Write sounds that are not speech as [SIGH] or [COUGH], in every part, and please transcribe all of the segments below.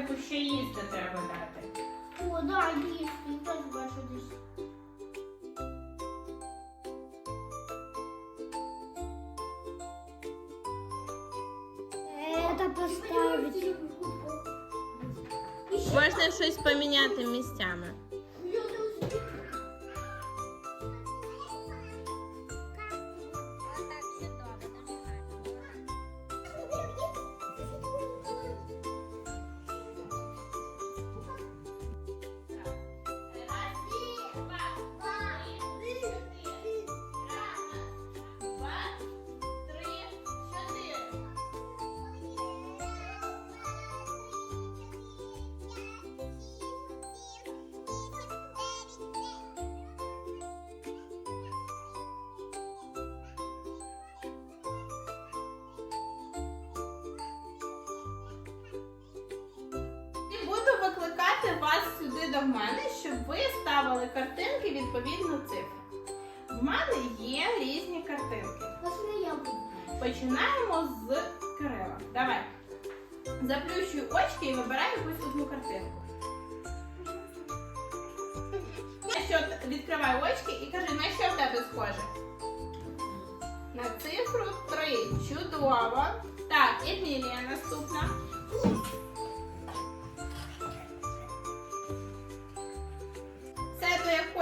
Карлику ще їсти треба дати. О, да, есть. Я тоже бачу десь. Это поставить. Можна щось поміняти місцями. До мене, щоб ви ставили картинки відповідно цифр. В мене є різні картинки. Починаємо з Кирила. Давай. Заплющуй очки і вибирай якусь одну картинку. Що відкривай очки і кажи, на що в тебе схоже? На цифру 3. Чудово. Так, Емілія наступна.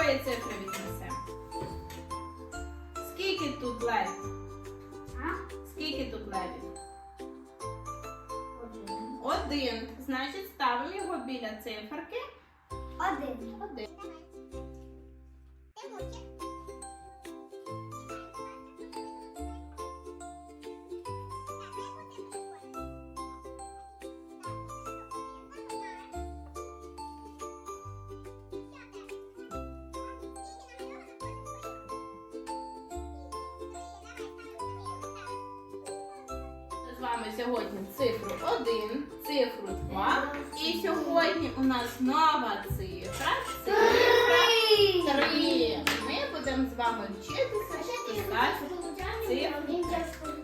До якої цифри віднесе? Скільки тут левів? А? Скільки тут левів? Один. Один. Значить, ставимо його біля циферки. Вами сьогодні цифру 1, цифру 2. І сьогодні у нас нова цифра. Цифра 3. Ми будемо з вами вчитися писати. цифру.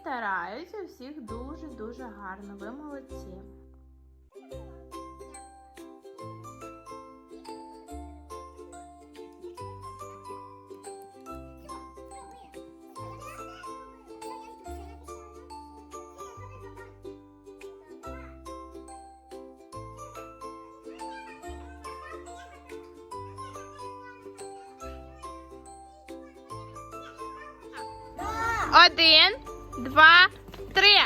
Всі стараються, у всіх дуже-дуже гарно. Ви молодці. Один, два, три.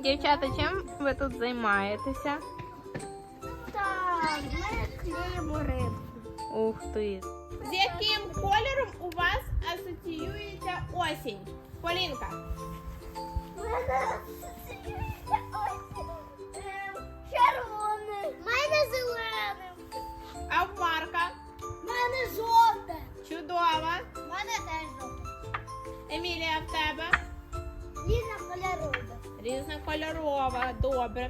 Дівчата, чим ви тут займаєтеся? Так, ми клеїмо рибку. Ух ти. З яким кольором у вас асоціюється осінь? Полінка. [LAUGHS] Disney colher o dobra. a dobra.